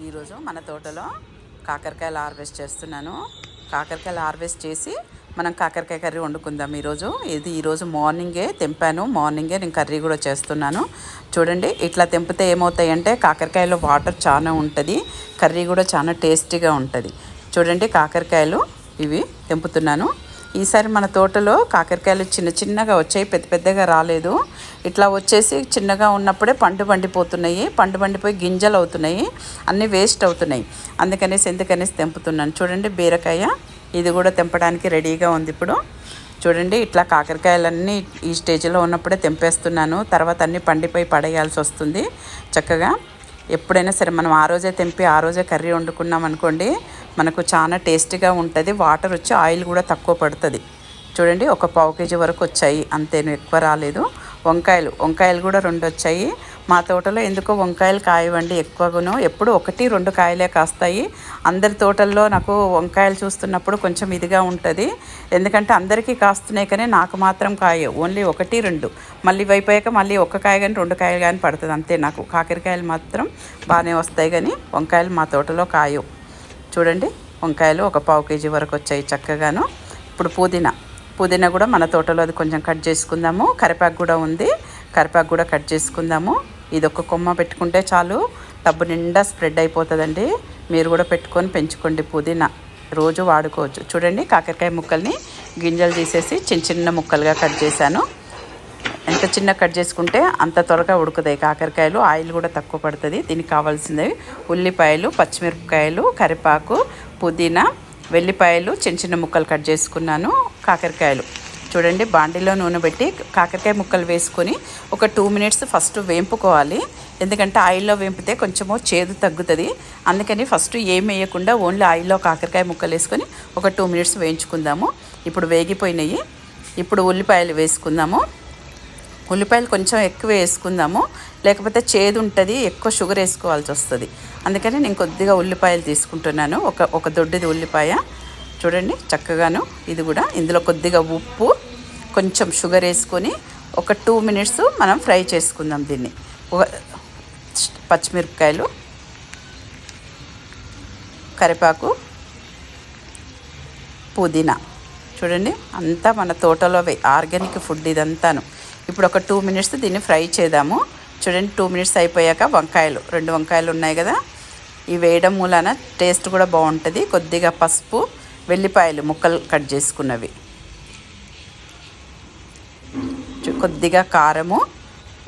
ఈరోజు మన తోటలో కాకరకాయలు హార్వెస్ట్ చేస్తున్నాను. కాకరకాయలు హార్వెస్ట్ చేసి మనం కాకరకాయ కర్రీ వండుకుందాం ఈరోజు. ఇది ఈరోజు మార్నింగే తెంపాను. మార్నింగే నేను కర్రీ కూడా చేస్తున్నాను. చూడండి ఇట్లా తెంపితే ఏమవుతాయంటే కాకరకాయలో వాటర్ చాలా ఉంటుంది. కర్రీ కూడా చాలా టేస్టీగా ఉంటుంది. చూడండి కాకరకాయలు ఇవి తెంపుతున్నాను. ఈసారి మన తోటలో కాకరకాయలు చిన్న చిన్నగా వచ్చాయి పెద్ద పెద్దగా రాలేదు. ఇట్లా వచ్చేసి చిన్నగా ఉన్నప్పుడే పండు పండిపోతున్నాయి పండు పండిపోయి గింజలు అవుతున్నాయి అన్నీ వేస్ట్ అవుతున్నాయి. అందుకనేసి ఎందుకనేసి తెంపుతున్నాను. చూడండి బీరకాయ ఇది కూడా తెంపడానికి రెడీగా ఉంది ఇప్పుడు. చూడండి ఇట్లా కాకరకాయలన్నీ ఈ స్టేజ్లో ఉన్నప్పుడే తెంపేస్తున్నాను. తర్వాత అన్నీ పండిపోయి పడేయాల్సి వస్తుంది చక్కగా. ఎప్పుడైనా సరే మనం ఆ రోజే తెంపి ఆ రోజే కర్రీ వండుకున్నాం అనుకోండి మనకు చాలా టేస్టీగా ఉంటుంది. వాటర్ వచ్చి ఆయిల్ కూడా తక్కువ పడుతుంది. చూడండి ఒక పావు కేజీ వరకు వచ్చాయి. అంతేను ఎక్కువ రాలేదు. వంకాయలు వంకాయలు కూడా రెండు వచ్చాయి. మా తోటలో ఎందుకో వంకాయలు కాయవండి ఎక్కువగాను. ఎప్పుడు ఒకటి రెండు కాయలే కాస్తాయి. అందరి తోటల్లో నాకు వంకాయలు చూస్తున్నప్పుడు కొంచెం ఇదిగా ఉంటుంది. ఎందుకంటే అందరికీ కాస్తున్నాయి కానీ నాకు మాత్రం కాయ. ఓన్లీ ఒకటి రెండు. మళ్ళీ వైపోయాక మళ్ళీ ఒక్క కాయ కానీ రెండు కాయలు కానీ పడుతుంది. అంతే నాకు. కాకరకాయలు మాత్రం బాగానే వస్తాయి కానీ వంకాయలు మా తోటలో కాయవు. చూడండి వంకాయలు ఒక పావు కేజీ వరకు వచ్చాయి చక్కగాను. ఇప్పుడు పుదీనా. పుదీనా కూడా మన తోటలో అది కొంచెం కట్ చేసుకుందాము. కరివేపాకు కూడా ఉంది. కరివేపాకు కూడా కట్ చేసుకుందాము. ఇది ఒక కొమ్మ పెట్టుకుంటే చాలు టబ్బు నిండా స్ప్రెడ్ అయిపోతుందండి. మీరు కూడా పెట్టుకొని పెంచుకోండి పుదీనా. రోజు వాడుకోవచ్చు. చూడండి కాకరకాయ ముక్కల్ని గింజలు తీసేసి చిన్న చిన్న ముక్కలుగా కట్ చేశాను. ఎంత చిన్న కట్ చేసుకుంటే అంత త్వరగా ఉడుకుతాయి. కాకరకాయలు ఆయిల్ కూడా తక్కువ పడుతుంది. దీనికి కావాల్సినవి ఉల్లిపాయలు పచ్చిమిరపకాయలు కరివేపాకు పుదీనా వెల్లిపాయలు చిన్న చిన్న ముక్కలు కట్ చేసుకున్నాను. కాకరకాయలు. చూడండి బాండీలో నూనె పెట్టి కాకరకాయ ముక్కలు వేసుకొని ఒక టూ మినిట్స్ ఫస్ట్ వేంపుకోవాలి. ఎందుకంటే ఆయిల్లో వేంపితే కొంచెము చేదు తగ్గుతుంది. అందుకని ఫస్ట్ ఏం వేయకుండా ఓన్లీ ఆయిల్లో కాకరకాయ ముక్కలు వేసుకొని ఒక టూ మినిట్స్ వేయించుకుందాము. ఇప్పుడు వేగిపోయినాయి. ఇప్పుడు ఉల్లిపాయలు వేసుకుందాము. ఉల్లిపాయలు కొంచెం ఎక్కువ వేసుకుందాము. లేకపోతే చేదు ఉంటుంది ఎక్కువ షుగర్ వేసుకోవాల్సి వస్తుంది. అందుకని నేను కొద్దిగా ఉల్లిపాయలు తీసుకుంటున్నాను. ఒక ఒక దొడ్డిది ఉల్లిపాయ. చూడండి చక్కగాను ఇది కూడా ఇందులో కొద్దిగా ఉప్పు కొంచెం షుగర్ వేసుకొని ఒక టూ మినిట్స్ మనం ఫ్రై చేసుకుందాం దీన్ని. ఒక పచ్చిమిరపకాయలు కరివేపాకు పుదీనా. చూడండి అంతా మన తోటలో ఆర్గానిక్ ఫుడ్ ఇదంతాను. ఇప్పుడు ఒక టూ మినిట్స్ దీన్ని ఫ్రై చేద్దాము. చూడండి టూ మినిట్స్ అయిపోయాక వంకాయలు రెండు వంకాయలు ఉన్నాయి కదా. ఇవి వేయడం మూలాన టేస్ట్ కూడా బాగుంటుంది. కొద్దిగా పసుపు వెల్లిపాయలు ముక్కలు కట్ చేసుకున్నవి. కొద్దిగా కారము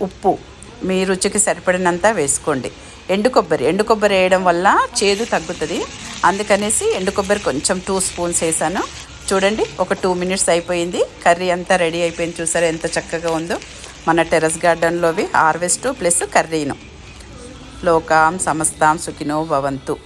ఉప్పు. మీ రుచికి సరిపడినంత వేసుకోండి. ఎండు కొబ్బరి ఎండు కొబ్బరి వేయడం వల్ల చేదు తగ్గుతుంది. అందుకనేసి ఎండు కొబ్బరి కొంచెం టూ స్పూన్స్ వేసాను. చూడండి ఒక టూ మినిట్స్ అయిపోయింది. కర్రీ అంతా రెడీ అయిపోయింది. చూసారా ఎంత చక్కగా ఉందో. మన టెర్రస్ గార్డెన్లోవి హార్వెస్ట్ ప్లస్ కర్రీను. లోకాం సమస్తాం సుఖినో భవంతు.